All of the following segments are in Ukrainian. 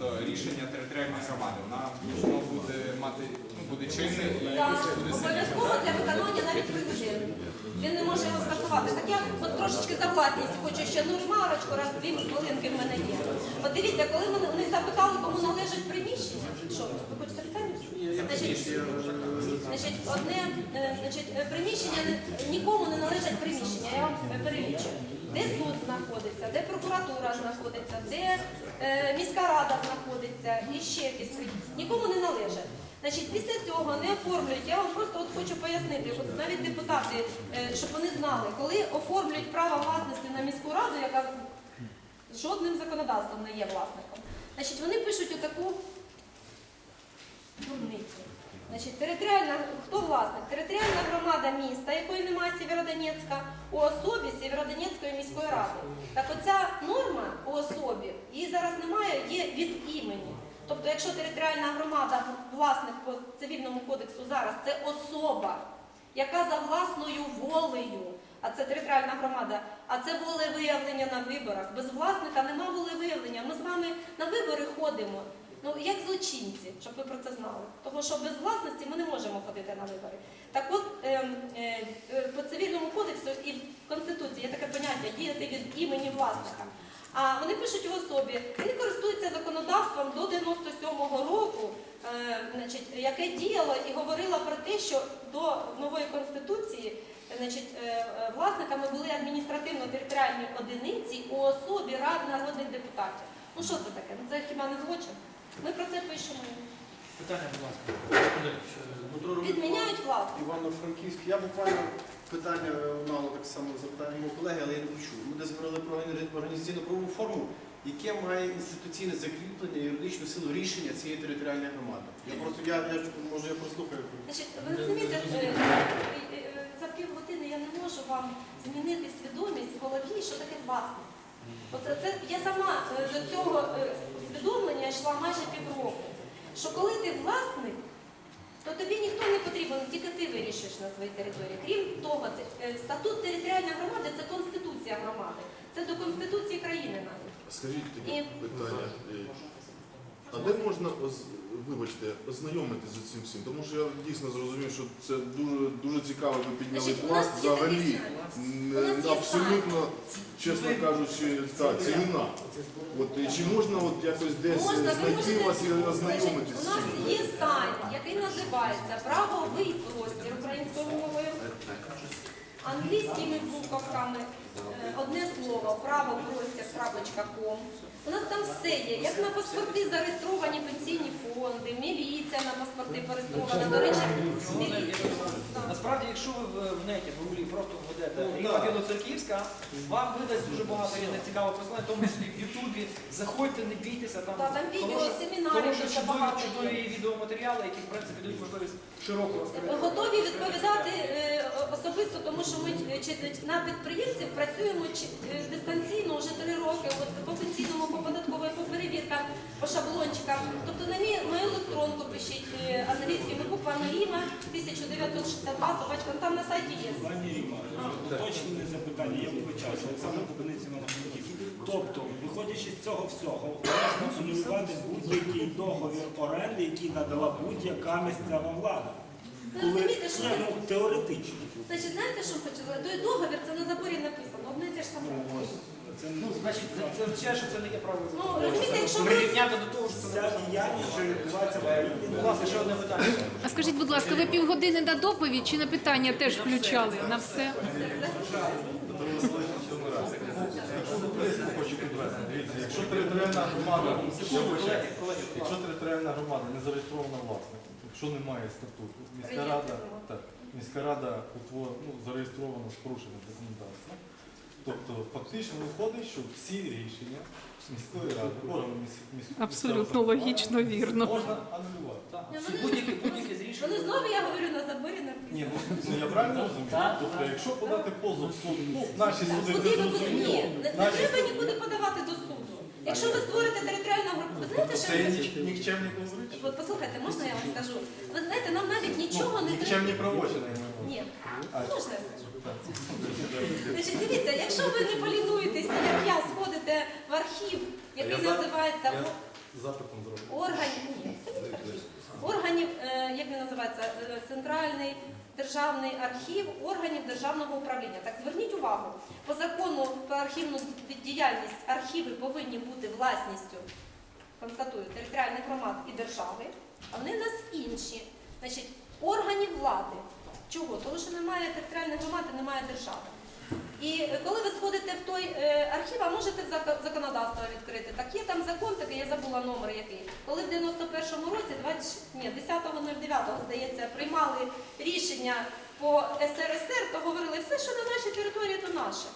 тобто рішення територіальної громади, вона воно буде мати ну, буде чинне і Так, буде сильне. обов'язково для виконання навіть президент. Він не може його скасувати. Так я от трошечки за власність хочу ще ну ремарочку, раз дві хвилинки в мене є. От дивіться, коли мене вони запитали, кому належить приміщення, що ви хочете питання? Значить, значить, одне е, значить, е, приміщення не- нікому не належать приміщення. Я вам е, перелічу. Знаходиться, де прокуратура знаходиться, де е, міська рада знаходиться і ще якісь. Нікому не належать. Значить, після цього не оформлюють. Я вам просто от хочу пояснити, от навіть депутати, е, щоб вони знали, коли оформлюють право власності на міську раду, яка жодним законодавством не є власником, значить вони пишуть отаку дурницю. Значить, територіальна, хто власник? Територіальна громада міста, якої немає Сєвєродонецька, у особі Сєвєродонецької міської ради. Так оця норма у особі, її зараз немає, є від імені. Тобто, якщо територіальна громада, власник по цивільному кодексу зараз, це особа, яка за власною волею, а це територіальна громада, а це волевиявлення на виборах. Без власника нема волевиявлення. Ми з вами на вибори ходимо. Ну, як злочинці, щоб ви про це знали. Тому що без власності ми не можемо ходити на вибори. Так от ем, е, е, по цивільному кодексу і в Конституції є таке поняття діяти від імені власника. А вони пишуть у особі, він користується законодавством до 97-го року, е, значить, яке діяло і говорило про те, що до нової конституції значить, власниками були адміністративно-територіальні одиниці у особі рад народних депутатів. Ну що це таке? Ну це хіба не злочин? Ми про це пишемо. Питання, будь ласка. Дмитро Романюк, Відміняють власник. Івано-Франківськ. Я буквально питання е, мало так само запитання мого колеги, але я не почув. Ми десь говорили про організаційну правову форму, яке має інституційне закріплення, юридичну силу рішення цієї територіальної громади. Я просто я, я може я прослухаю. Значить, ви розумієте, е, е, е, за півгодини я не можу вам змінити свідомість в голові, що таке власник. От це я сама е, до цього е, усвідомлення йшла майже півроку. Що коли ти власник, то тобі ніхто не потрібен, тільки ти вирішиш на своїй території. Крім того, е, статут територіальної громади це конституція громади. Це до Конституції країни навіть. Скажіть І- питання. е, А де можна вибачте, ознайомитися з цим всім? Тому що я дійсно зрозумів, що це дуже дуже цікаво. Ви підняли Значить, у пласт нас є такий взагалі. сайт. У нас є Абсолютно, чесно кажучи, та цілина. От чи можна от якось десь Можна, ви знайти можете- вас і Значить, ознайомитися У з нас є сайт, який називається Правовий простір українською мовою. Англійськими буковками е, одне слово правопростір.ком. У нас там все є. Як на паспорти зареєстровані пенсійні фонди, міліція на паспорти зареєстрована. До речі, міліція. Насправді, якщо ви в- в неті, в гуглі просто введете Ну, Ріма да. Білоцерківська, вам видасть дуже багато різних цікавих посилань, в тому числі в Ютубі. Заходьте, не бійтеся, там, Та, там відео, дуже чудові, багато є. чудові відеоматеріали, які, в принципі, дають можливість широко розповідати. готові відповідати е, особисто, тому що ми е, чи- на підприємців працюємо чи- е, дистанційно вже три роки, от по пенсійному, по податковій, по перевіркам, по шаблончикам. Тобто на мій мою електронку пишіть е, англійськими буквами Ріма 1962 собачка, ну, там на сайті є. Пані Ріма, уточнене запитання, я вибачаюся, Олександр Кубиниці Івано-Франківськ. Тобто, виходячи з цього всього, можна анулювати будь-який договір оренди, який надала будь-яка місцева влада. Ви Коли розумієте, що Ні, ну, теоретично. Значить, знаєте, що хочу сказати? Той договір це на заборі написано, одне і те ж саме. Це Ну, значить, це, це означає, що це не є право. Ну, розумієте, якщо ви Прирівняти до того, що це вся діяльність, що відбувається в країні. Будь ласка, ще одне питання. А скажіть, будь ласка, ви півгодини на доповідь чи на питання теж включали на все? Хочу підвести. Дивіться, якщо територіальна громада, я вибачаюсь, якщо територіальна громада не зареєстрована власником, якщо немає статуту, міська рада, так, міська рада утвор- ну, зареєстрована з порушенням законодавства. Тобто фактично виходить, що всі рішення міської ради, органу міс- міс- Абсолютно логічно, вірно. можна анулювати. Всі вони- Будь-яке будь-яке з рішень. вони знову, я говорю, на заборі написано. Ні, ну, ну я правильно розумію? Тобто, якщо подати позов в суд, ну, наші суди Куди це ви будете? Ні, зрозуміло. не, не Наші треба суди- нікуди подавати до суду. Якщо ви створите територіальну групу, ви знаєте, що Це ні- нікчемні правовичі? От послухайте, можна я вам скажу? Ви знаєте, нам навіть нічого Ну, не треба. Нікчемні правочини. я маю на увазі. Ні, А. можна? Значить, дивіться, якщо ви не полінуєтеся, як я, сходите в архів, який називається запитом органів, органів, е, як він називається, е, центральний державний архів органів державного управління. Так зверніть увагу, по закону про архівну діяльність архіви повинні бути власністю, констатую, територіальних громад і держави, а вони в нас інші. Значить, органів влади. Чого? Тому що немає територіальної громади, немає держави. І е, коли ви сходите в той е, архів, а можете в законодавство відкрити. Так є там закон такий, я забула номер який. Коли в 91-му році, 20, ні, 10.09, здається, приймали рішення по СРСР, то говорили, все, що на нашій території, то наше.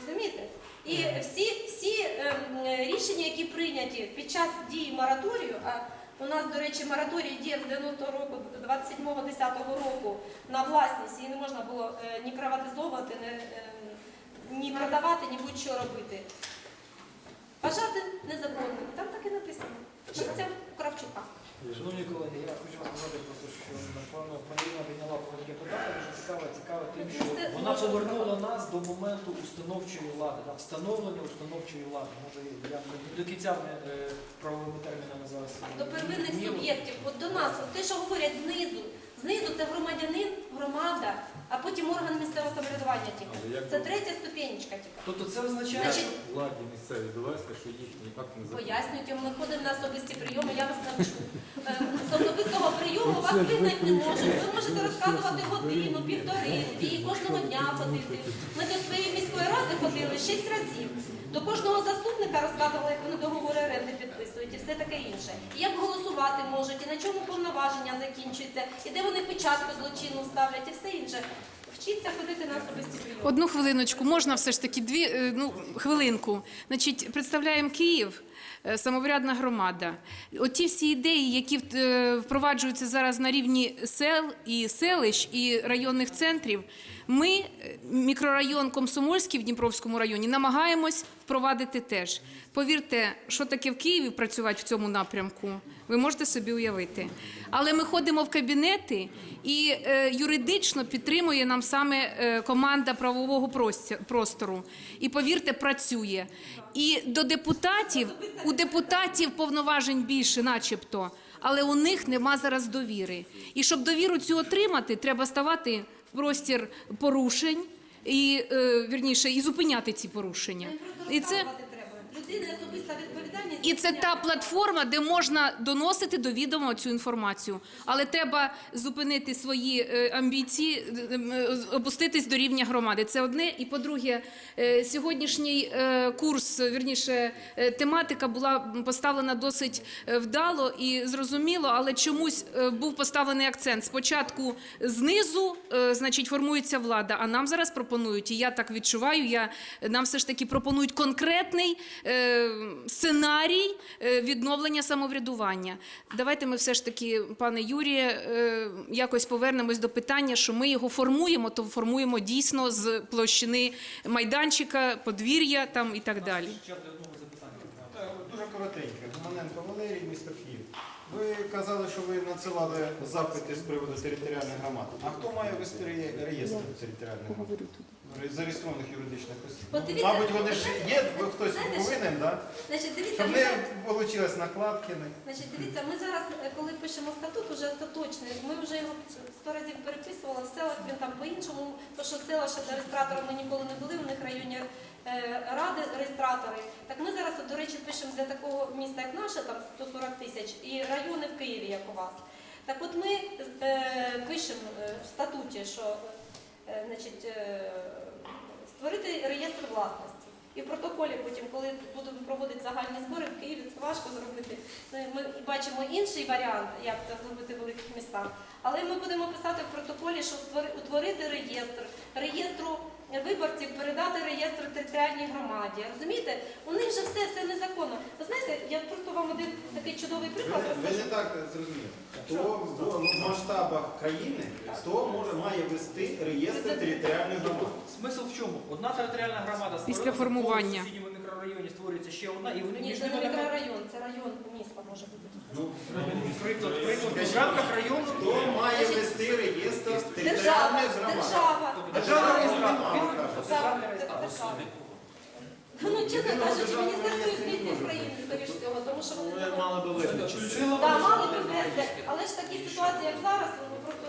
Розумієте? І всі, всі ем, е, рішення, які прийняті під час дії мораторію, а у нас, до речі, мораторій діє з 90 року, 27-10 року на власність, її не можна було е, ні приватизовувати, е, ні продавати, ні будь-що робити. Бажати незаконним. Там так і написано. Вчиться у Кравчука. Шановні колеги, я хочу вам сказати просто, що напевно пані Ірина підняла про таке питання, дуже цікаве, цікаве тим, що вона повернула нас до моменту установчої влади, да, встановлення установчої влади. Може, я не до кінця не е, правовими термінами зараз. До первинних зрозуміло. суб'єктів. От до нас, от те, що говорять знизу. Знизу це громадянин, громада, а потім орган місцевого самоврядування тільки. Це третя ступенечка тільки. Тобто це означає, Значить, що Владі місцеві довести, що їхній акт не Пояснюйте, ми ходимо на особисті прийоми, я вас навчу. З особистого прийому вас вигнати не можуть. Ви можете розказувати годину, півтори, дві, кожного дня ходити. Ми до своєї міської ради ходили шість разів. До кожного заступника розказували, як вони договори оренди підписують і все таке інше. І як голосувати можуть, і на чому повноваження закінчуються, і де вони печатку злочину ставлять, і все інше. Вчіться ходити на особисті прийоми. Одну хвилиночку, можна все ж таки дві е, ну хвилинку. Значить, представляємо Київ. Е, Самоврядна громада. Оті всі ідеї, які е, впроваджуються зараз на рівні сел і селищ і районних центрів, ми, е, мікрорайон Комсомольський в Дніпровському районі, намагаємось впровадити теж. Повірте, що таке в Києві працювати в цьому напрямку, ви можете собі уявити. Але ми ходимо в кабінети, і е, юридично підтримує нам саме е, команда правового простору. І повірте, працює. І до депутатів у депутатів повноважень більше, начебто, але у них нема зараз довіри. І щоб довіру цю отримати, треба ставати в простір порушень і е, вірніше і зупиняти ці порушення. І це. Людина особиста відповідальність. І це та платформа, де можна доносити до відома цю інформацію. Але треба зупинити свої е, амбіції, е, е, опуститись до рівня громади. Це одне. І по-друге, е, сьогоднішній е, курс, вірніше, е, тематика була поставлена досить е, вдало і зрозуміло, але чомусь е, був поставлений акцент. Спочатку знизу, е, значить, формується влада, а нам зараз пропонують, і я так відчуваю, я, нам все ж таки пропонують конкретний сценарій е, відновлення самоврядування. Давайте ми все ж таки, пане Юріє, е, якось повернемось до питання, що ми його формуємо, то формуємо дійсно з площини майданчика, подвір'я там і так далі. ще одного запитання. Е, Дуже коротеньке. Гуманенко Валерій, місто Київ. Ви казали, що ви надсилали запити з приводу територіальних громад. А хто має вести реєстр територіальних громад? Ре- Зареєстрованих юридичних осіб. От Мабуть, вони ж є, ви хтось знаєте, повинен, так? Значить, дивіться, Щоб ми не вийшло накладки. не- Значить, дивіться, ми зараз, е, коли пишемо статут, уже остаточний, ми вже його сто разів переписували, в селах він там по-іншому, тому що села ще до реєстратора ми ніколи не були, у них районні е, ради реєстратори. Так ми зараз, от, до речі, пишемо для такого міста, як наше, там 140 тисяч, і райони в Києві, як у вас. Так от ми е, пишемо е, в статуті, що е, значить, е, створити реєстр власності. І в протоколі потім, коли будемо проводити загальні збори, в Києві це важко зробити. Ми бачимо інший варіант, як це зробити в великих містах. Але ми будемо писати в протоколі, що утворити реєстр, реєстру виборців передати реєстр територіальній громаді. Розумієте? У них же все, все незаконно. Ви знаєте, я просто вам один такий чудовий приклад ви розкажу. не так зрозуміли. Хто в масштабах країни, хто може має вести реєстр територіальних громад? Смисл в чому? Одна територіальна громада Після формування. в сусідньому мікрорайоні створюється ще одна, і вони Ні, між це ними не не мікрорайон, це район міста може бути. Ну, приклад, приклад в рамках району. хто має вести реєстр Держава, територіальних громад? держава. Ну, чесно кажучи, Міністерство юстиції України, скоріш всього, тому що вони ви мали би визначити. Да, мали би ввести, але ж такі ситуації, як зараз, ну просто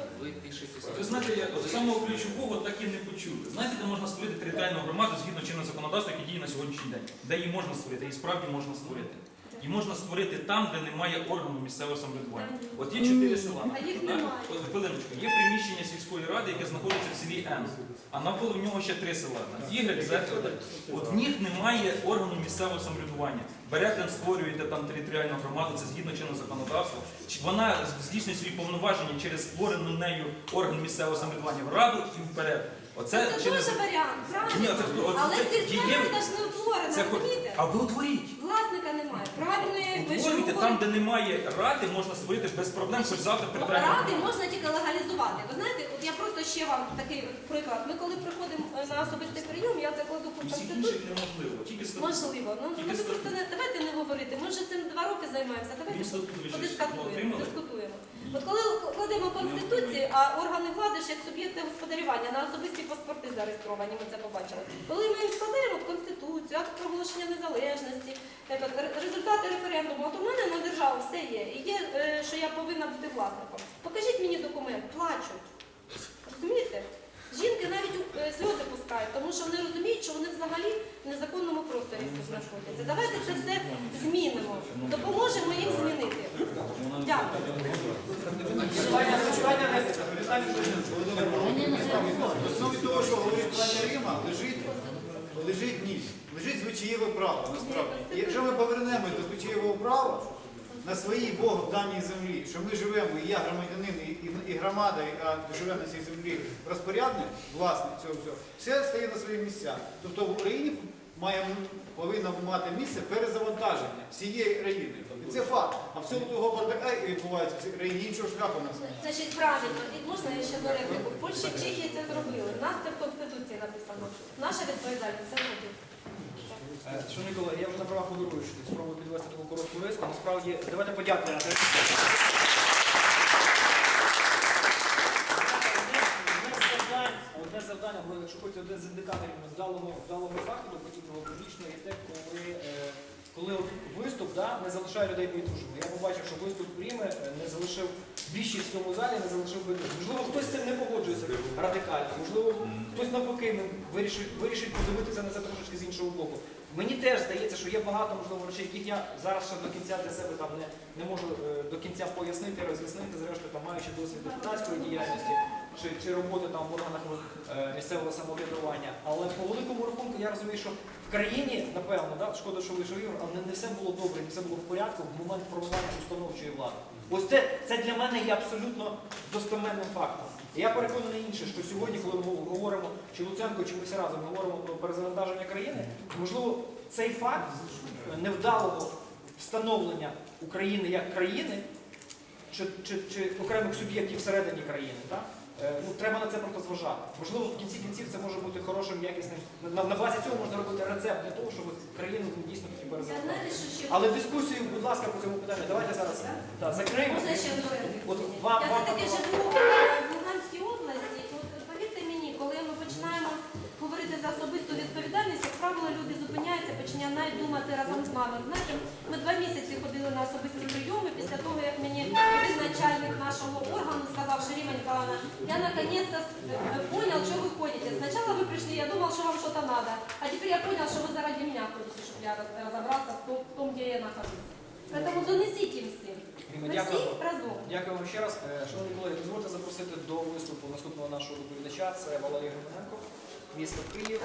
Ви знаєте, я от самого ключового так і не почули. Знаєте, де можна створити територіальну громаду згідно чинного законодавства, яке діє на сьогоднішній день? Де її можна створити? І справді можна створити. І можна створити там, де немає органу місцевого самоврядування. От є чотири села. А їх так? немає. От, Хвилиночку, є приміщення сільської ради, яке знаходиться в селі Н, а навколо нього ще три села. Y, Z, От в них немає органу місцевого самоврядування. Берете, створюєте там територіальну громаду, це згідно чинного законодавства. Чи Вона здійснює свої повноваження через створену нею орган місцевого самоврядування в раду і вперед. Оце це через- теж варіант, Ні, правильно? це? Але це сільська дієвий- рада ж не утворена, Це хоч- розумієте? А ви утворіть. Власника немає. Правильної ви ж Утворюйте там, говорите. де немає ради, можна створити без проблем, хоч завтра Ну, Ради можна тільки легалізувати. Ви знаєте, от я просто ще вам такий приклад. Ми коли приходимо е, на особистий прийом, я це кладу по конституції. неможливо. Тільки статут. Можливо, ну Тільки ми статут. просто не давайте не говорити. Ми вже цим два роки займаємося. Давайте Він статут подискутуємо. отримали? Дискутуємо. От коли кладемо конституції, а органи влади ж як суб'єкти господарювання на особисті паспорти зареєстровані, ми це побачили. Коли ми складаємо конституцію, акт проголошення незалежності, е, результати референдуму, от у мене на державу все є. І є, е, що я повинна бути власником. Покажіть мені документ, плачуть. Розумієте? Жінки навіть е, сльози пускають, тому що вони розуміють, що вони взагалі в незаконному просторі знаходяться. Давайте це все змінимо, допоможемо їм змінити. Дякую. В основі того, що говорить пані Рима, лежить, лежить ні. Лежить звичаєве право, насправді. І якщо ми повернемось до звичаєвого права на своїй Богу даній землі, що ми живемо, і я громадянин, і громада, яка живе на цій землі, розпорядник, власник цього всього, все стає на свої місця. Тобто в Україні має, повинно мати місце перезавантаження всієї країни. І це факт. А в цьому того бардака який відбувається в цій країні, іншого шляху нас немає. Значить, правильно, і можна я ще до? В Польщі, в Чехії це зробили. У нас це в Конституції написано. Наша відповідальність це робити. Е, Шановні колеги, я вже на правах головуючого спробую підвести таку коротку риску. Насправді, давайте подякуємо. Одне з завдань, одне з завдань, або якщо хочете, один з індикаторів вдалого, вдалого заходу, подібного публічного, є те, коли, е, коли виступ да, не залишає людей байдужими. Я побачив, що виступ Пріми е, не залишив більшість в цьому залі, не залишив байдужими. Можливо, хтось з цим не погоджується радикально, можливо, хтось навпаки вирішить, вирішить подивитися на це трошечки з іншого боку. Мені теж здається, що є багато можливо речей, яких я зараз ще до кінця для себе там не, не можу е, до кінця пояснити, роз'яснити, зрештою там маючи досвід депутатської діяльності чи, чи роботи там в органах е, місцевого самоврядування. Але по великому рахунку я розумію, що в країні, напевно, да, шкода, що вийшов Ігор, але не все було добре, не все було в порядку в момент формування установчої влади. Ось це, це для мене є абсолютно достеменним фактом. Я переконаний інше, що сьогодні, коли ми говоримо, чи Луценко, чи ми всі разом говоримо про перезавантаження країни, можливо, цей факт невдалого встановлення України як країни, чи, чи, чи окремих суб'єктів всередині країни, так? Е, Ну, треба на це просто зважати. Можливо, в кінці кінців це може бути хорошим, якісним. На, на базі цього можна робити рецепт для того, щоб країну ну, дійсно таки що ще Але дискусію, будь ласка, по цьому питанню. Давайте зараз да, закриємо. Можна ще? От вам- Я вам- все-таки живу в Луганській області. От повірте мені, коли ми починаємо говорити за особисту відповідальність, як правило, люди зупиняються, починають думати разом з нами. я наконец-то понял, что вы ходите. Сначала вы пришли, я думал, что вам что-то надо, а теперь я понял, что вы заради меня ходите, чтобы я раз- разобраться в том, в том, где я нахожусь. Поэтому донесите им всем. Ріма, Ми дякую. всі разом. Дякую вам ще раз. Е, Шановні колеги, дозвольте запросити до виступу наступного нашого доповідача. Це Валерій Грименко, місто Київ.